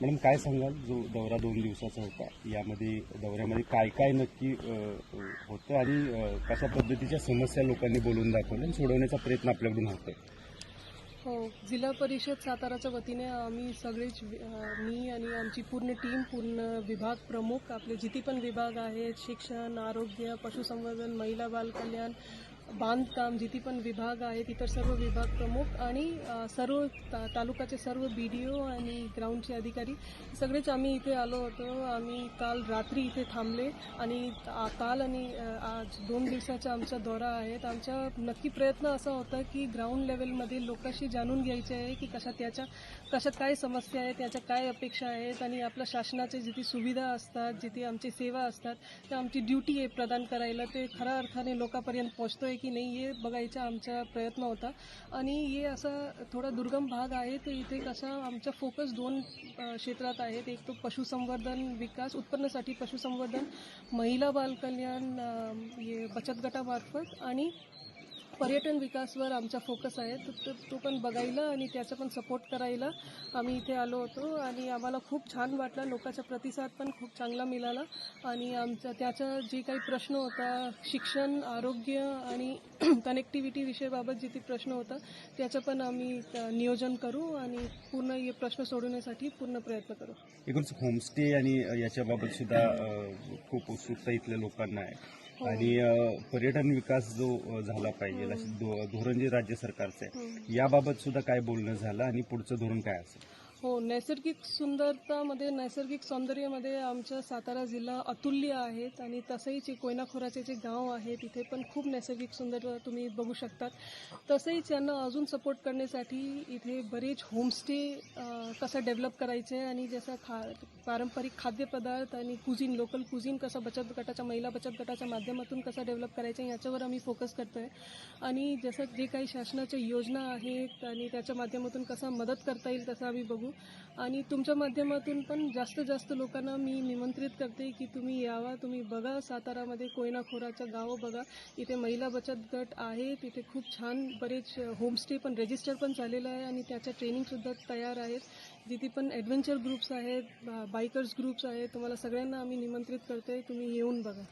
Madam काय सांगाल? जो दौरा दोन दिवसाचा होता यामध्ये दौऱ्यामध्ये काय काय नक्की होतं आणि कशा पद्धतीच्या समस्या लोकांनी बोलून दाखवल्या आणि सोडवण्याचा प्रयत्न आपल्याकडून होतोय? हो जिल्हा परिषद साताराच्या वतीने आम्ही सगळेच मी आणि आमची पूर्ण टीम पूर्ण विभाग प्रमुख आपले जिथे पण विभाग आहेत शिक्षण आरोग्य पशुसंवर्धन महिला बालकल्याण बांधकाम जिथे पण विभाग आहेत इतर सर्व विभाग प्रमुख आणि सर्व ता तालुक्याचे सर्व बी डी ओ आणि ग्राउंडचे अधिकारी सगळेच आम्ही इथे आलो होतो. आम्ही काल रात्री इथे थांबले आणि काल आणि आज दोन दिवसाचा आमचा दौरा आहे. तर आमचा नक्की प्रयत्न असा होता की ग्राउंड लेवलमध्ये लोकांशी जाणून घ्यायचे आहे की कशा त्याच्या कशात काय समस्या आहेत त्याच्या काय अपेक्षा आहेत आणि आपल्या शासनाचे जिथे सुविधा असतात जिथे आमची सेवा असतात त्या आमची ड्युटी आहे प्रदान करायला. ते खऱ्या अर्थाने लोकांपर्यंत पोहोचतोय की नाही हे बघायचा आमचा प्रयत्न होता. आणि हे असा थोडा दुर्गम भाग आहे तर इथे कसा आमचा फोकस दोन क्षेत्रात आहेत. एक तो पशुसंवर्धन विकास उत्पन्नासाठी पशुसंवर्धन महिला बालकल्याण हे बचत गटामार्फत आणि पर्यटन विकासवर आमचा फोकस आहे. तर तो- तो पण बघायला आणि त्याचा पण सपोर्ट करायला आम्ही इथे आलो होतो. आणि आम्हाला खूप छान वाटलं. लोकांचा प्रतिसाद पण खूप चांगला मिळाला. आणि आमचा त्याचा जे काही प्रश्न होता शिक्षण आरोग्य आणि कनेक्टिव्हिटी विषयाबाबत जिथे प्रश्न होता त्याचं पण आम्ही नियोजन करू आणि पूर्ण हे प्रश्न सोडवण्यासाठी पूर्ण प्रयत्न करू. एकूणच होमस्टे आणि याच्याबाबत सुद्धा खूप उत्सुकता इथल्या लोकांना आहे. आणि अ, पर्यटन विकास जो झाला पाहिजे धोरण जे राज्य सरकारचं आहे याबाबत सुद्धा काय बोलणं झालं आणि पुढचं धोरण काय असेल? हो नैसर्गिक सुंदरतामध्ये नैसर्गिक सौंदर्यामध्ये आमच्या सातारा जिल्हा अतुल्य आहेत आणि तसंही जे कोयनाखोराचे जे गाव आहे तिथे पण खूप नैसर्गिक सुंदर तुम्ही बघू शकतात. तसंही त्यांना अजून सपोर्ट करण्यासाठी इथे बरेच होमस्टे कसं डेव्हलप करायचे आणि जसं खा पारंपरिक खाद्यपदार्थ आणि कुझिन लोकल कुझिन कसं बचत गटाच्या महिला बचत गटाच्या माध्यमातून कसं डेव्हलप करायचं याच्यावर आम्ही फोकस करतोय. आणि जसं जे काही शासनाच्या योजना आहेत आणि त्याच्या माध्यमातून कसं मदत करता येईल तसं आम्ही बघू आणि तुमच्या माध्यमातून पण जास्त जास्त लोकांना मी निमंत्रित करते की तुम्ही यावा तुम्ही बघा सातारामध्ये कोयना खोराचं गाव बघा. इथे महिला बचत गट आहे तिथे खूप छान बरेच होमस्टे पण रजिस्टर पण झालेलं आहे आणि त्याच्या ट्रेनिंगसुद्धा तयार आहेत. जिथे पण ॲडव्हेंचर ग्रुप्स आहेत बायकर्स ग्रुप्स आहेत. तुम्हाला सगळ्यांना आम्ही निमंत्रित करते तुम्ही येऊन बघा.